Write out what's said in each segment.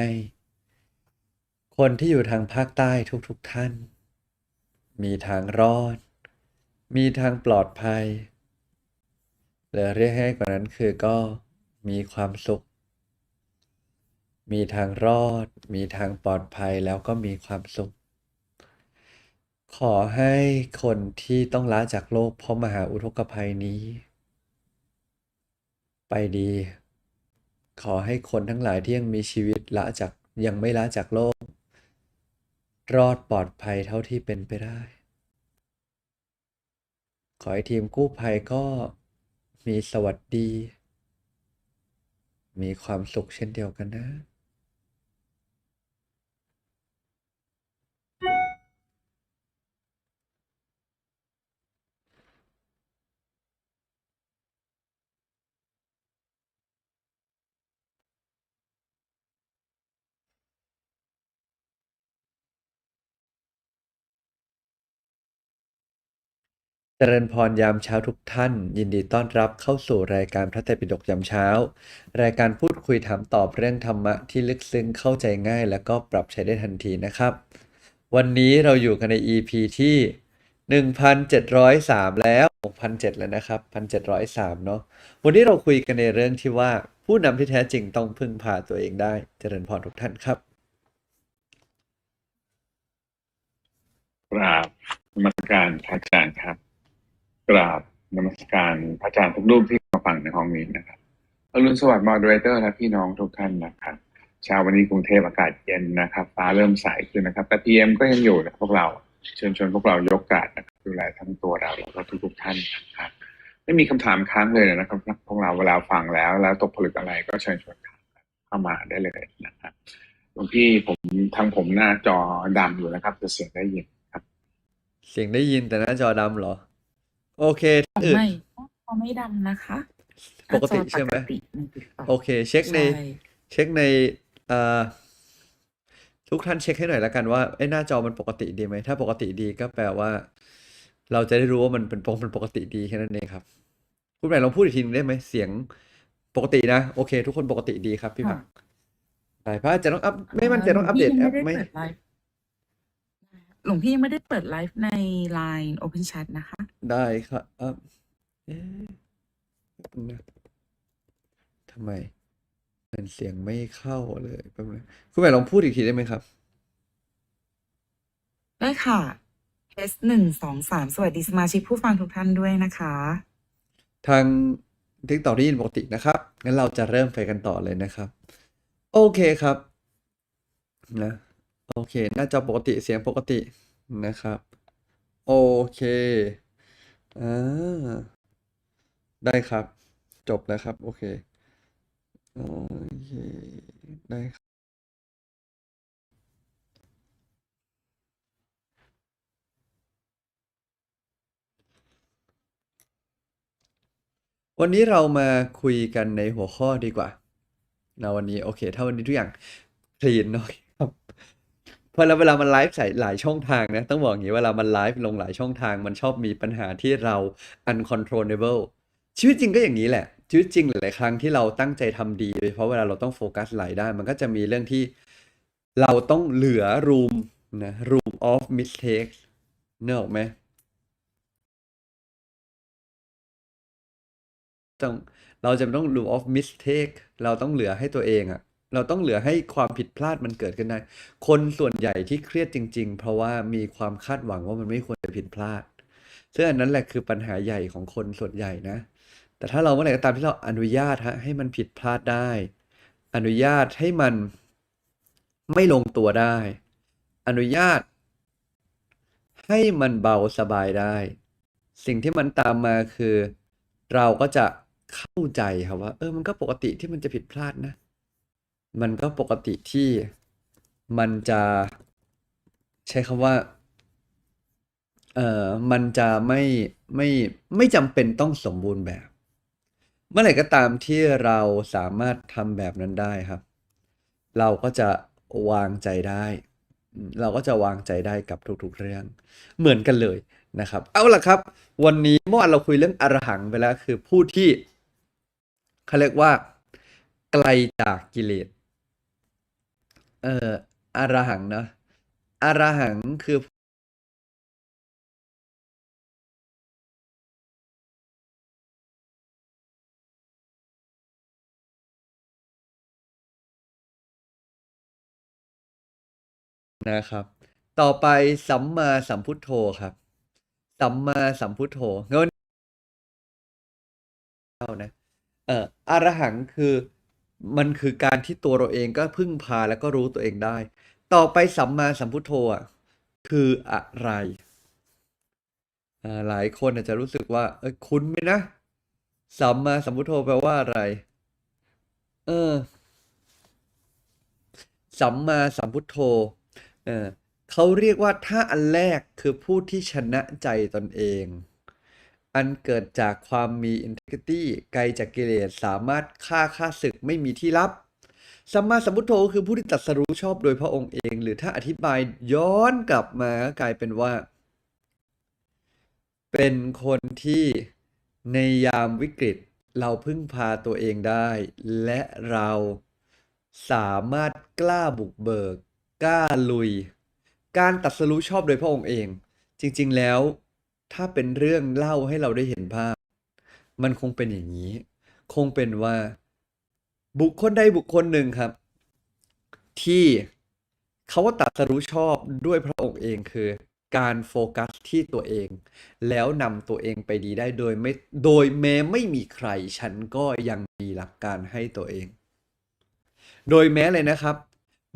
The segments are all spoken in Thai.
ให้คนที่อยู่ทางภาคใต้ทุกๆท่าน มีทางรอด มีทางปลอดภัยหรือเรียกให้กว่านั้นคือก็มีความสุข มีทางรอด มีทางปลอดภัยแล้วก็มีความสุข ขอให้คนที่ต้องละจากโลกเพราะมหาอุทกภัยนี้ ไปดี ขอให้คนทั้งหลายที่ยังมีชีวิตละจากยังไม่ละจากโลก รอดปลอดภัยเท่าที่เป็นไปได้ ขอให้ทีมกู้ภัยก็มีสวัสดี มีความสุขเช่นเดียวกันนะ จริญพรยามเช้าทุกท่าน ยินดีต้อนรับเข้าสู่รายการพระไตรปิฎกยามเช้า รายการพูดคุยถามตอบเรื่องธรรมะที่ลึกซึ้งเข้าใจง่าย และก็ปรับใช้ได้ทันทีนะครับ วันนี้เราอยู่กันใน EP ที่ 1,703 แล้ว1,700แล้วนะครับ1,703เนาะวันนี้เราคุยกันในเรื่องที่ว่า ผู้นำที่แท้จริงต้องพึ่งพาตัวเองได้ เจริญพรทุกท่านครับกราบมัสการพระอาจารย์ครับ กราบนมัสการพระอาจารย์ทุกรูปที่มาฟังในห้องนี้นะครับอรุณสวัสดิ์มอดเรเตอร์และพี่น้องทุกท่านนะครับเช้าวันนี้กรุงเทพอากาศเย็นนะครับฟ้าเริ่มใสขึ้นนะครับ แต่พีเอ็มก็ยังอยู่นะพวกเราเชิญชวนพวกเรายกกาดนะครับดูแลทั้งตัวเราแล้วก็ทุกๆท่านนะครับไม่มีคำถามค้างเลยนะครับพวกเราเวลาฟังแล้วแล้วตกผลึกอะไรก็เชิญชวนเข้ามาได้เลยนะครับหลวงพี่ผมทางผมหน้าจอดำอยู่นะครับจะเสียงได้ยินครับ เสียงได้ยินแต่หน้าจอดำเหรอ โอเคอ๋ออื่น ไม่เขาไม่ดำนะคะปกติหน้าจอใช่ไหมปกติใน TikTok โอเค เช็คในใช่เช็คในเอ่อทุกท่านเช็คให้หน่อยแล้วกันว่าไอ้หน้าจอมันปกติดีไหม ถ้าปกติดีก็แปลว่า เราจะได้รู้ว่ามันเป็นปกมันปกติดีแค่นั้นเองครับ คุณแหม่ลองพูดอีกทีนึงได้ไหมเสียงปกตินะ โอเค ทุกคนปกติดีครับพี่ผักได้พระอาจจะต้องอัพไม่มั่นใจต้องอัปเดตแอปหลวงไหมพี่ยังไม่ได้เปิดไลฟ์ หลวงพี่ยังไม่ได้เปิดไลฟ์ใน Line Open Chat นะคะ ได้ครับอะเอ๊ะแป๊บนึงนะทำไมมันเสียงไม่เข้าเลยแป๊บนึงคุณแหม่ลองพูดอีกทีได้ไหมครับ ได้ค่ะเทสหนึ่งสองสามสวัสดีสมาชิกผู้ฟังทุกท่านด้วยนะคะ ทาง TikTok ได้ยินปกตินะครับ งั้นเราจะเริ่มไปกันต่อเลยนะครับ โอเคครับ นะ โอเค หน้าจอปกติเสียงปกตินะครับ โอเคอ่าได้ครับ จบแล้วครับ โอเค โอเค ได้ครับวันนี้เรามาคุยกันในหัวข้อดีกว่านะวันนี้โอเค ถ้าวันนี้ทุกอย่างคลีนเนาะครับเพราะเราเวลามันไลฟ์ใส่หลายช่องทางนะต้องบอกอย่างนี้เวลามันไลฟ์ลงหลายช่องทาง มันชอบมีปัญหาที่เรา uncontrollable ชีวิตจริงก็อย่างนี้แหละชีวิตจริงหลายครั้งที่เราตั้งใจทำดีโดยเฉพาะเวลาเราต้องโฟกัสหลายด้านมันก็จะมีเรื่องที่เราต้องเหลือ room นะ room of mistakes เนกออกไหมต้องเราจะต้อง rule of mistake เราต้องเหลือให้ตัวเองอะ เราต้องเหลือให้ความผิดพลาดมันเกิดขึ้นได้ คนส่วนใหญ่ที่เครียดจริง ๆ เพราะว่ามีความคาดหวังว่ามันไม่ควรจะผิดพลาดซึ่งอันนั้นแหละคือปัญหาใหญ่ของคนส่วนใหญ่นะ แต่ถ้าเราเมื่อไหร่ก็ตามที่เราอนุญาตฮะให้มันผิดพลาดได้ อนุญาตให้มันไม่ลงตัวได้ อนุญาต ให้มันเบาสบายได้ สิ่งที่มันตามมาคือ เราก็จะเข้าใจครับว่า เออมันก็ปกติที่มันจะผิดพลาดนะ มันก็ปกติที่มันจะใช้คำว่า เอ่อ มันจะไม่ไม่ไม่จำเป็นต้องสมบูรณ์แบบ เมื่อไหร่ก็ตามที่เราสามารถทำแบบนั้นได้ครับ เราก็จะวางใจได้ เราก็จะวางใจได้กับทุกๆเรื่อง เหมือนกันเลยนะครับ เอาล่ะครับ วันนี้เมื่อวานเราคุยเรื่องอรหังไปแล้วคือผู้ที่เขาเรียกว่าไกลจากกิเลส เอ่ออารหังเนาะอารหังคือนะครับ ต่อไปสัมมาสัมพุทโธครับ สัมมาสัมพุทโธเงินเอานะเอ่ออรหังคือ มันคือการที่ตัวเราเองก็พึ่งพาแล้วก็รู้ตัวเองได้ ต่อไปสัมมาสัมพุทโธอะคืออะไรอ่าหลายคนอาจจะรู้สึกว่า เอ้ยคุ้นไหมนะสัมมาสัมพุทโธแปลว่าอะไร เออ สัมมาสัมพุทโธ เออเขาเรียกว่าถ้าอันแรกคือผู้ที่ชนะใจตนเอง อันเกิดจากความมี integrity ไกลจากกิเลสสามารถฆ่าค่าศึกไม่มีที่ลับสัมมาสัมพุทโธคือผู้ที่ตรัสรู้ชอบโดยพระองค์เอง หรือถ้าอธิบายย้อนกลับมาก็กลายเป็นว่า เป็นคนที่ในยามวิกฤตเราพึ่งพาตัวเองได้ และเราสามารถกล้าบุกเบิก กล้าลุย การตรัสรู้ชอบโดยพระองค์เอง จริง ๆ แล้ว ถ้าเป็นเรื่องเล่าให้เราได้เห็นภาพ มันคงเป็นอย่างนี้ คงเป็นว่า บุคคลใดบุคคลหนึ่งครับ ที่เขาว่าตรัสรู้ชอบด้วยพระองค์เองคือ การโฟกัสที่ตัวเอง แล้วนำตัวเองไปดีได้โดยไม่โดยแม้ไม่มีใคร ฉันก็ยังมีหลักการให้ตัวเอง โดยแม้เลยนะครับ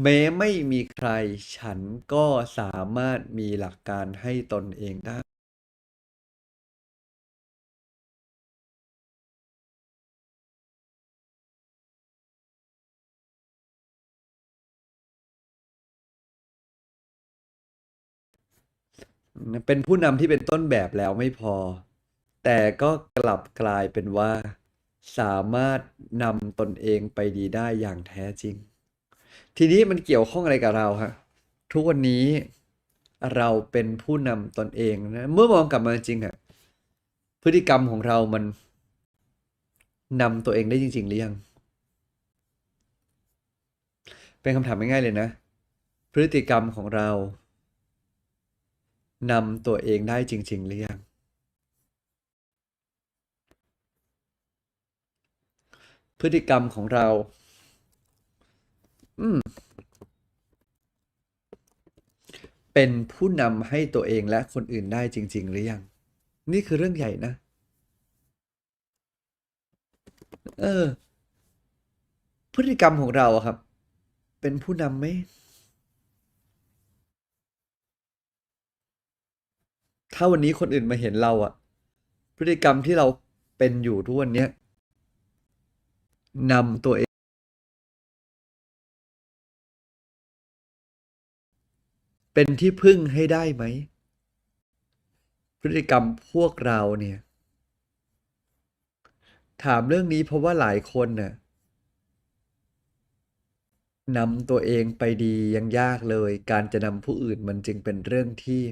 แม้ไม่มีใคร ฉันก็สามารถมีหลักการให้ตนเองได้ เป็นผู้นำที่เป็นต้นแบบแล้วไม่พอ แต่ก็กลับกลายเป็นว่า สามารถนำตนเองไปดีได้อย่างแท้จริง ทีนี้มันเกี่ยวข้องอะไรกับเราฮะทุกวันนี้เราเป็นผู้นำตนเองนะเมื่อมองกลับมาจริงอะพฤติกรรมของเรามันนำตัวเองได้จริง ๆ หรือยัง เป็นคำถามง่ายๆเลยนะ พฤติกรรมของเรา นำตัวเองได้จริง ๆ หรือยัง พฤติกรรมของเรา อืม เป็นผู้นำให้ตัวเองและคนอื่นได้จริง ๆ หรือยัง นี่คือเรื่องใหญ่นะ เออ พฤติกรรมของเราครับ เป็นผู้นำไหม ถ้าวันนี้คนอื่นมาเห็นเราอะพฤติกรรมที่เราเป็นอยู่ทุกวันนี้นำตัวเอง เป็นที่พึ่งให้ได้ไหม พฤติกรรมพวกเราเนี่ย ถามเรื่องนี้เพราะว่าหลายคนน่ะนำตัวเองไปดียังยากเลย การจะนำผู้อื่นมันจึงเป็นเรื่องที่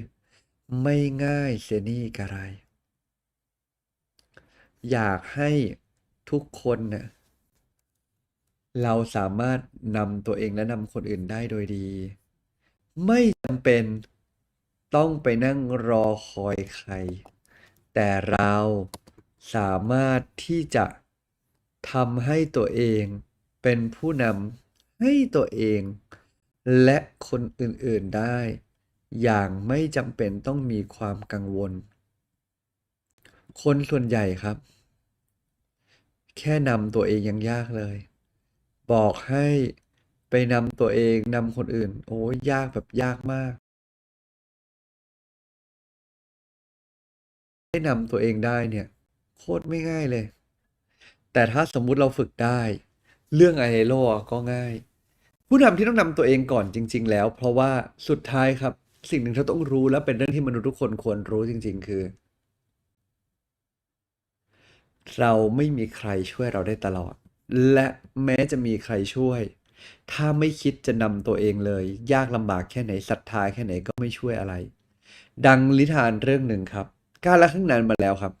ไม่ง่ายเสียนี่กระไร อยากให้ทุกคนน่ะเราสามารถนำตัวเองและนำคนอื่นได้โดยดี ไม่จำเป็นต้องไปนั่งรอคอยใคร แต่เราสามารถที่จะทำให้ตัวเองเป็นผู้นำให้ตัวเอง และคนอื่นๆได้ อย่างไม่จำเป็นต้องมีความกังวล คนส่วนใหญ่ครับ แค่นำตัวเองยังยากเลย บอกให้ไปนำตัวเองนำคนอื่น โอ้ยยากแบบยากมากให้นำตัวเองได้เนี่ย โคตรไม่ง่ายเลย แต่ถ้าสมมุติเราฝึกได้ เรื่องไอโลก็ง่าย ผู้นำที่ต้องนำตัวเองก่อนจริง ๆ แล้ว เพราะว่าสุดท้ายครับ สิ่งหนึ่งที่เราต้องรู้และเป็นเรื่องที่มนุษย์ทุกคนควรรู้จริง ๆ คือ เราไม่มีใครช่วยเราได้ตลอด และแม้จะมีใครช่วย ถ้าไม่คิดจะนำตัวเองเลย ยากลำบากแค่ไหนศรัทธาแค่ไหนก็ไม่ช่วยอะไร ดังลิทานเรื่องหนึ่งครับการละครั้งนานมาแล้วครับ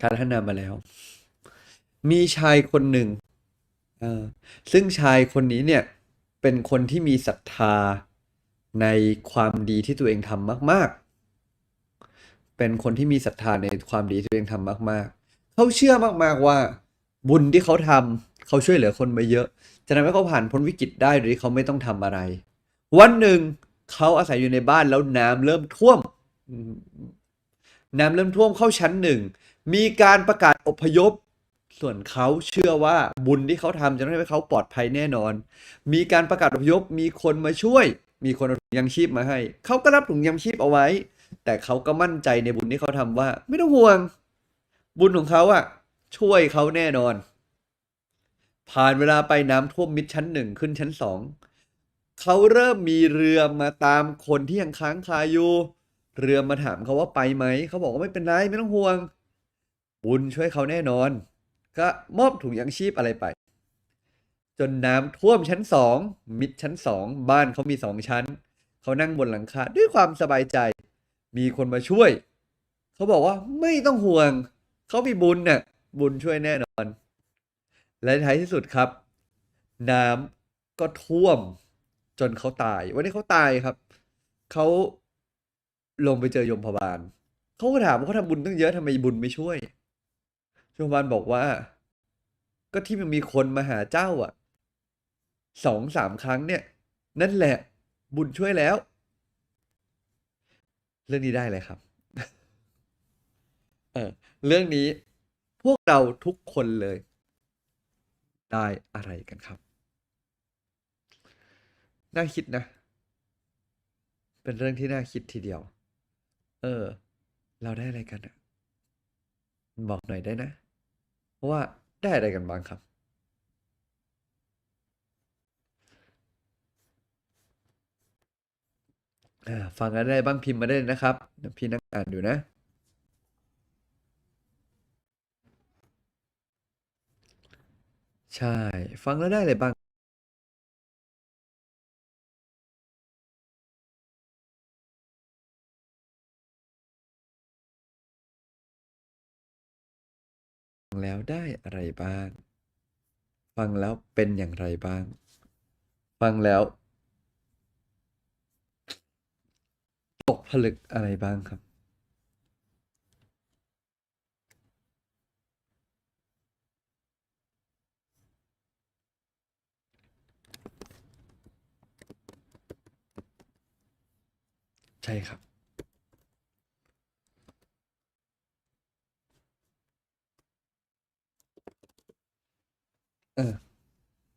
การละครั้งนานมาแล้ว มีชายคนหนึ่งซึ่งชายคนนี้เนี่ยเป็นคนที่มีศรัทธา ในความดีที่ตัวเองทำมาก ๆ เป็นคนที่มีศรัทธาในความดีที่ตัวเองทำมาก ๆ เขาเชื่อมาก ๆ ว่าบุญที่เขาทำเขาช่วยเหลือคนมาเยอะ จะทำให้เขาผ่านพ้นวิกฤตได้โดยที่เขาไม่ต้องทำอะไร วันหนึ่งเขาอาศัยอยู่ในบ้านแล้วน้ำเริ่มท่วม น้ำเริ่มท่วมเข้าชั้นหนึ่ง มีการประกาศอพยพ ส่วนเขาเชื่อว่าบุญที่เขาทำจะทำให้เขาปลอดภัยแน่นอน มีการประกาศอพยพ มีคนมาช่วย มีคนเอาถุงยังชีพมาให้ เขาก็รับถุงยังชีพเอาไว้ แต่เขาก็มั่นใจในบุญที่เขาทำว่า ไม่ต้องห่วง บุญของเขาอะช่วยเขาแน่นอน ผ่านเวลาไปน้ำท่วมมิดชั้นหนึ่งขึ้นชั้นสองเขาเริ่มมีเรือมาตามคนที่ยังค้างคาอยู่เรือมาถามเขาว่าไปไหม เขาบอกว่าไม่เป็นไรไม่ต้องห่วง บุญช่วยเขาแน่นอน ก็มอบถุงยังชีพอะไรไป จนน้ำท่วมชั้นสองมิดชั้นสองบ้านเขามีสองชั้น เขานั่งบนหลังคาด้วยความสบายใจ มีคนมาช่วย เขาบอกว่าไม่ต้องห่วง เขามีบุญน่ะบุญช่วยแน่นอน และท้ายที่สุดครับ น้ำก็ท่วม จนเขาตาย วันนี้เขาตายครับ เขาลงไปเจอยมพบาลเขาก็ถามว่าเขาทำบุญตั้งเยอะทำไมบุญไม่ช่วยยมพบาลบอกว่า ก็ที่มันมีคนมาหาเจ้าอะ สองสามครั้งเนี่ย นั่นแหละบุญช่วยแล้ว เรื่องนี้ได้เลยครับ เออเรื่องนี้พวกเราทุกคนเลย ได้อะไรกันครับ น่าคิดนะ เป็นเรื่องที่น่าคิดทีเดียว เออ เราได้อะไรกันอะบอกหน่อยได้นะ ว่าได้อะไรกันบ้างครับ อ่า ฟังอะไรได้บ้างพิมพ์มาได้นะครับพี่นั่งอ่านอยู่นะใช่ ฟังแล้วได้อะไรบ้างฟังแล้วได้อะไรบ้าง ฟังแล้วเป็นอย่างไรบ้าง ฟังแล้ว กผลึกอะไรบ้างครับ ใช่ครับเออ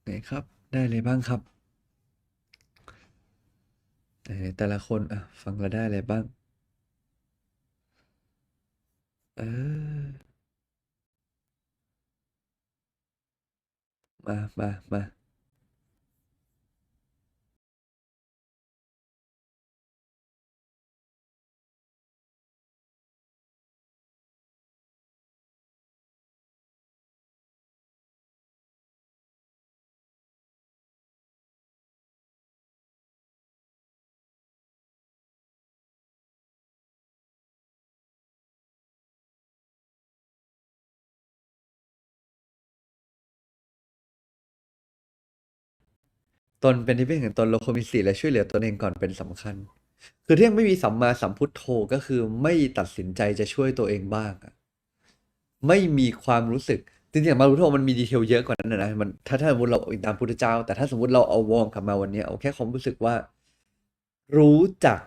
ไหนครับ ได้อะไรบ้างครับ ไหนแต่ละคนอะฟังแล้วได้อะไรบ้าง เออ มามามา ตนเป็นที่พึ่งแห่งตนเราควรมีสติและช่วยเหลือตนเองก่อนเป็นสำคัญ คือที่ยังไม่มีสัมมาสัมพุทโธก็คือไม่ตัดสินใจจะช่วยตัวเองบ้างไม่มีความรู้สึกจริงๆมมาสัมพุทโธมันมีดีเทลเยอะกว่านั้นนะนะมันถ้าถ้าสมมติเราอิงตามพุทธเจ้า แต่ถ้าสมมติเราเอาวองกลับมาวันนี้เอาแค่ความรู้สึกว่า รู้จัก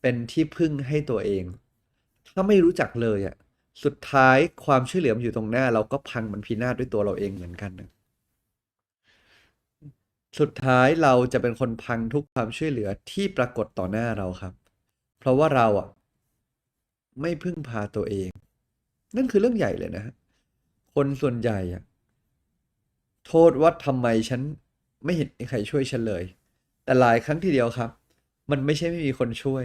เป็นที่พึ่งให้ตัวเอง ถ้าไม่รู้จักเลยอะสุดท้ายความช่วยเหลือมันอยู่ตรงหน้า เราก็พังมันพินาศด้วยตัวเราเองเหมือนกันนะ สุดท้ายเราจะเป็นคนพังทุกความช่วยเหลือที่ปรากฏต่อหน้าเราครับ เพราะว่าเราอะ ไม่พึ่งพาตัวเอง นั่นคือเรื่องใหญ่เลยนะ คนส่วนใหญ่อะ โทษว่าทำไมฉันไม่เห็นใครช่วยฉันเลย แต่หลายครั้งทีเดียวครับ มันไม่ใช่ไม่มีคนช่วย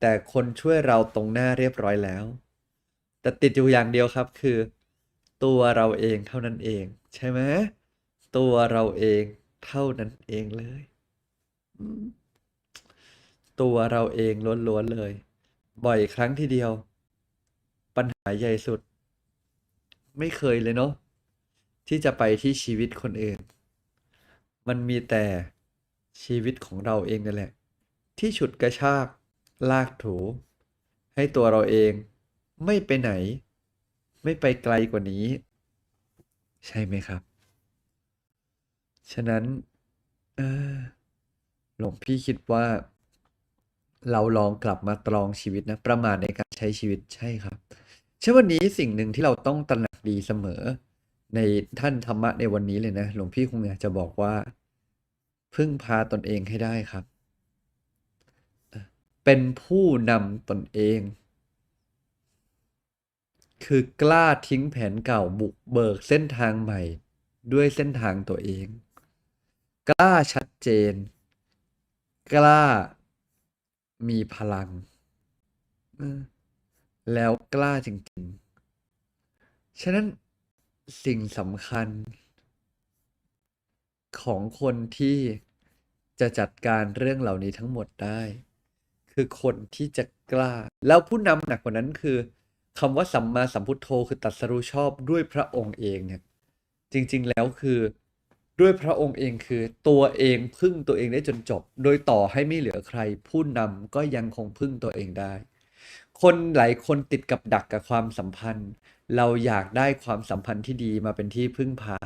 แต่คนช่วยเราตรงหน้าเรียบร้อยแล้ว แต่ติดอยู่อย่างเดียวครับคือ ตัวเราเองเท่านั้นเอง ใช่ไหมตัวเราเอง เท่านั้นเองเลยอืมตัวเราเองล้วนๆเลย บ่อยครั้งทีเดียว ปัญหาใหญ่สุด ไม่เคยเลยเนาะที่จะไปที่ชีวิตคนอื่น มันมีแต่ชีวิตของเราเองนั่นแหละ ที่ฉุดกระชาก ลากถู ให้ตัวเราเองไม่ไปไหน ไม่ไปไกลกว่านี้ ใช่ไหมครับ ฉะนั้น เออหลวงพี่คิดว่า เราลองกลับมาตรองชีวิตนะ ประมาทในการใช้ชีวิตใช่ครับเชื่อวันนี้สิ่งหนึ่งที่เราต้องตระหนักดีเสมอ ในท่านธรรมะในวันนี้เลยนะ หลวงพี่คงอยากจะบอกว่า พึ่งพาตนเองให้ได้ครับเอ่อเป็นผู้นำตนเอง คือกล้าทิ้งแผนเก่าบุกเบิกเส้นทางใหม่ ด้วยเส้นทางตัวเอง กล้าชัดเจน กล้า มีพลัง แล้วกล้าจริง ๆ ฉะนั้นสิ่งสำคัญ ของคนที่จะจัดการเรื่องเหล่านี้ทั้งหมดได้ คือคนที่จะกล้า แล้วผู้นำหนักกว่านั้นคือคำว่าสัมมาสัมพุทโธคือตรัสรู้ชอบด้วยพระองค์เองเนี่ย จริง ๆ แล้วคือ ด้วยพระองค์เองคือตัวเองพึ่งตัวเองได้จนจบ โดยต่อให้ไม่เหลือใคร ผู้นำก็ยังคงพึ่งตัวเองได้ คนหลายคนติดกับดักกับความสัมพันธ์ เราอยากได้ความสัมพันธ์ที่ดีมาเป็นที่พึ่งพา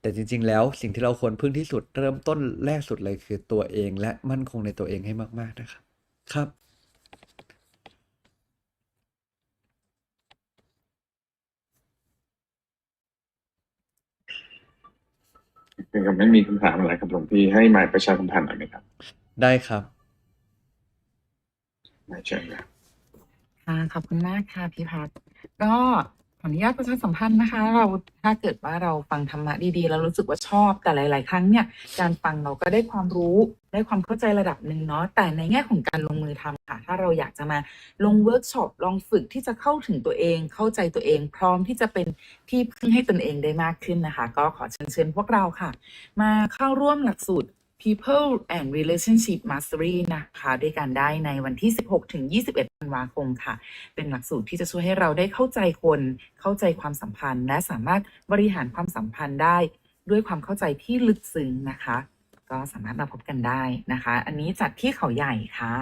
แต่จริง ๆ แล้วสิ่งที่เราควรพึ่งที่สุดเริ่มต้นแรกสุดเลยคือตัวเองและมั่นคงในตัวเองให้มาก ๆนะครับครับ คือกับไม่มีคำถามอะไรครับหลวงพี่ให้หมายประชาสัมพันธ์หน่อยไหมครับได้ครับหมายเชิญครับ ค่ะขอบคุณมากค่ะพี่พัฒน์ก็ข ออนุญาตประชาสัมพันธ์นะคะ เราถ้าเกิดว่าเราฟังธรรมะดีๆ แล้วรู้สึกว่าชอบแต่หลาย ๆ ครั้งเนี่ยการฟังเราก็ได้ความรู้ได้ความเข้าใจระดับหนึ่งเนาะแต่ในแง่ของการลงมือทำค่ะ ถ้าเราอยากจะมาลงเวิร์กช็อปลองฝึกที่จะเข้าถึงตัวเอง เข้าใจตัวเอง พร้อมที่จะเป็นที่พึ่งให้ตนเองได้มากขึ้นนะคะ ก็ขอเชิญเชิญพวกเราค่ะ มาเข้าร่วมหลักสูตร People and Relationship Mastery นะคะด้วยกันได้ในวันที่ 16 ถึง 21ธันวาคมค่ะ เป็นหลักสูตรที่จะช่วยให้เราได้เข้าใจคน เข้าใจความสัมพันธ์ และสามารถบริหารความสัมพันธ์ได้ด้วยความเข้าใจที่ลึกซึ้งนะคะ ก็สามารถมาพบกันได้นะคะ อันนี้จัดที่เขาใหญ่ค่ะ